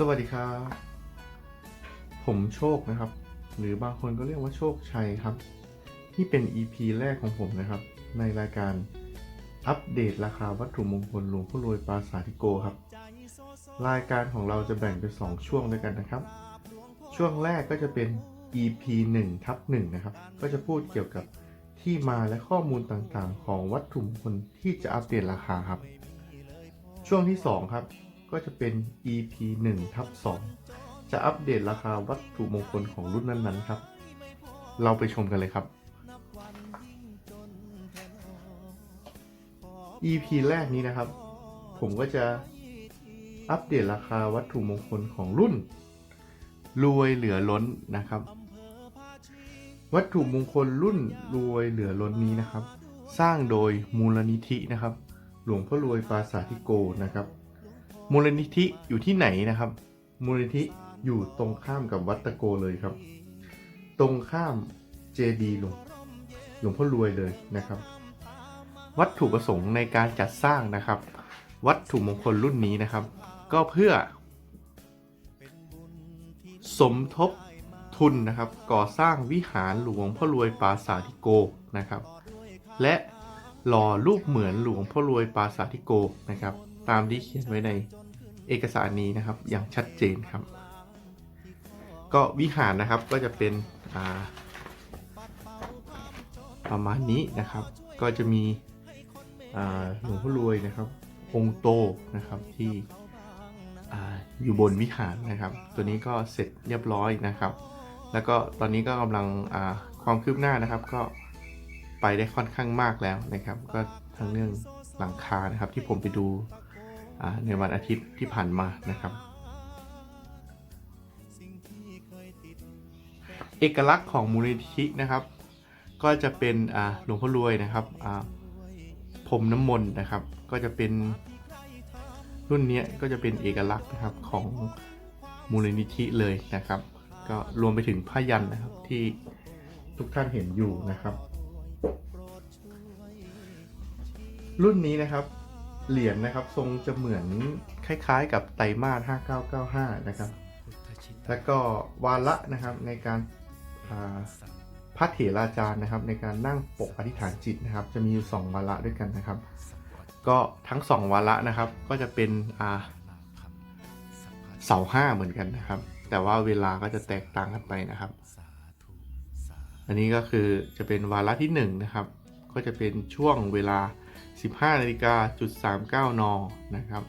สวัสดีครับ ผมโชคนะครับ หรือบางคนก็เรียกว่าโชคชัยครับ ที่เป็น EP แรกของผมนะครับ ในรายการอัปเดตราคาวัตถุมงคลหลวงพ่อรวยปราสาทธิโกครับ รายการของเราจะแบ่งเป็น 2 ช่วงด้วยกันนะครับ ช่วงแรกก็จะเป็น EP 1ทับ1นะครับ ก็จะพูดเกี่ยวกับที่มาและข้อมูลต่างๆ ของวัตถุมงคลที่จะอัปเดตราคาครับ ช่วงที่ 2 ครับ ก็จะเป็น EP 1ทับ2จะอัปเดตราคาวัตถุมงคลของรุ่นนั้นๆครับ เราไปชมกันเลยครับ EP แรกนี้นะครับ ผมก็จะอัปเดตราคาวัตถุมงคลของรุ่น รวยเหลือล้นนะครับ วัตถุมงคลรุ่นรวยเหลือล้นนี้นะครับ สร้างโดยมูลนิธินะครับ หลวงพ่อรวยปราสาทธิโกนะครับ มูลนิธิอยู่ที่ไหนนะครับ มูลนิธิอยู่ตรงข้ามกับวัดตะโกเลยครับ ตรงข้ามเจดีหลวงหลวงพ่อรวยเลยนะครับ วัตถุประสงค์ในการจัดสร้างนะครับ วัตถุมงคลรุ่นนี้นะครับ ก็เพื่อ สมทบทุนนะครับ ก่อสร้างวิหารหลวงพ่อรวยปราสาทธิโกนะครับ และหล่อรูปเหมือนหลวงพ่อรวยปราสาทธิโกนะครับ ตามที่เขียนไว้ในเอกสารนี้นะครับ อย่างชัดเจนครับ ก็วิหารนะครับก็จะเป็นประมาณนี้นะครับ ก็จะมีหลวงพ่อรวยนะครับองโตนะครับที่ออยู่บนวิหารนะครับ ตัวนี้ก็เสร็จเรียบร้อยนะครับ แล้วก็ตอนนี้ก็กำลังความคืบหน้านะครับ ก็ไปได้ค่อนข้างมากแล้วนะครับ ก็ทั้งเรื่องหลังคานะครับที่ผมไปดู ในวันอาทิตย์ที่ผ่านมานะครับ เอกลักษณ์ของมูลนิธินะครับ ก็จะเป็นหลวงพ่อรวยนะครับพรมน้ำมนต์นะครับ ก็จะเป็นรุ่นเนี้ยก็จะเป็นเอกลักษณ์นะครับของมูลนิธิเลยนะครับ ก็รวมไปถึงผ้ายันนะครับที่ทุกท่านเห็นอยู่นะครับ รุ่นนี้นะครับ เหรียญนะครับ ทรงจะเหมือนคล้ายๆ กับไตรมาส5995 นะครับ แล้วก็วาระนะครับในการาพระเถราจารย์นะครับ ในการนั่งปกอธิษฐานจิตนะครับ จะมีอยู่สองวาระด้วยกันนะครับ ก็ทั้งสองวาระนะครับ ก็จะเป็นเสาห้าเหมือนกันนะครับ แต่ว่าเวลาก็จะแตกต่างกันไปนะครับ อันนี้ก็คือจะเป็นวาระที่หนึ่งนะครับ ก็จะเป็นช่วงเวลา 15นาฬิกาจุด39 น นะครับ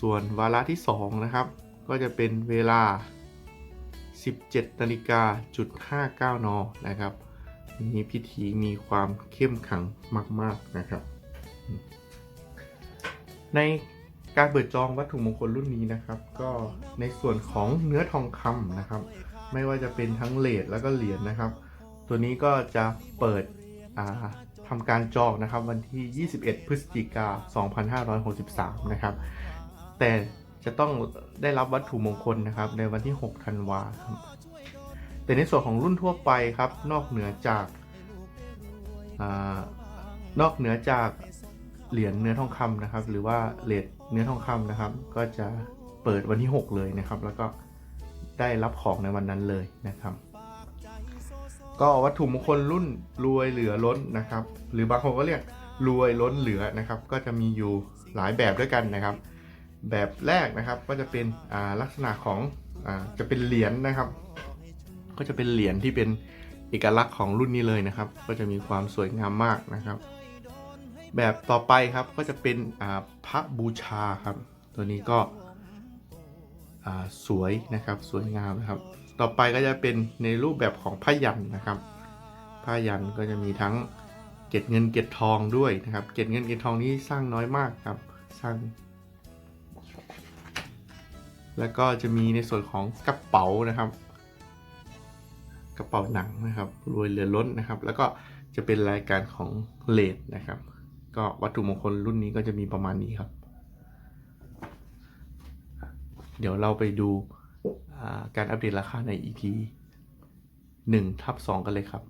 ส่วนวาระที่ 2 นะครับ ก็จะเป็นเวลา 17นาฬิกาจุด59 น นะครับนี้พิธีมีความเข้มขังมาก ๆ นะครับ ในการเปิดจองวัตถุมงคลรุ่นนี้นะครับ ก็ในส่วนของเนื้อทองคำนะครับ ไม่ว่าจะเป็นทั้งเลทแล้วก็เหรียญนะครับ ตัวนี้ก็จะเปิดอ่า ทำการจองนะครับวันที่ 21 พฤศจิกา 2563 นะครับ แต่จะต้องได้รับวัตถุมงคลนะครับ ในวันที่ 6 ธันวาครับ แต่ในส่วนของรุ่นทั่วไปครับ นอกเหนือจากอานอกเหนือจากเหรียญเนื้อทองคำนะครับ หรือว่าเลทเนื้อทองคำนะครับ ก็จะเปิดวันที่ 6 เลยนะครับ แล้วก็ได้รับของในวันนั้นเลยนะครับ ก็วัตถุมงคลรุ่นรวยเหลือล้นนะครับ หรือบางคนก็เรียกรวยล้นเหลือนะครับ ก็จะมีอยู่หลายแบบด้วยกันนะครับ แบบแรกนะครับก็จะเป็นลักษณะของอจะเป็นเหรียญนะครับ ก็จะเป็นเหรียญที่เป็นเอกลักษณ์ของรุ่นนี้เลยนะครับ ก็จะมีความสวยงามมากนะครับ แบบต่อไปครับก็จะเป็นพระบูชาครับ ตัวนี้ก็สวยนะครับสวยงามนะครับ ต่อไปก็จะเป็นในรูปแบบของผ้ายันนะครับผ้ายันก็จะมีทั้งเกล็ดเงินเกล็ดทองด้วยนะครับ เกล็ดเงินเกล็ดทองนี้สร้างน้อยมากครับ สร้าง แล้วก็จะมีในส่วนของกระเป๋านะครับ กระเป๋าหนังนะครับ รวยเหลือล้นนะครับ แล้วก็จะเป็นรายการของเลดนะครับ ก็วัตถุมงคลรุ่นนี้ก็จะมีประมาณนี้ครับ เดี๋ยวเราไปดู การอัปเดตราคาใน EP 1ทับ2กันเลยครับ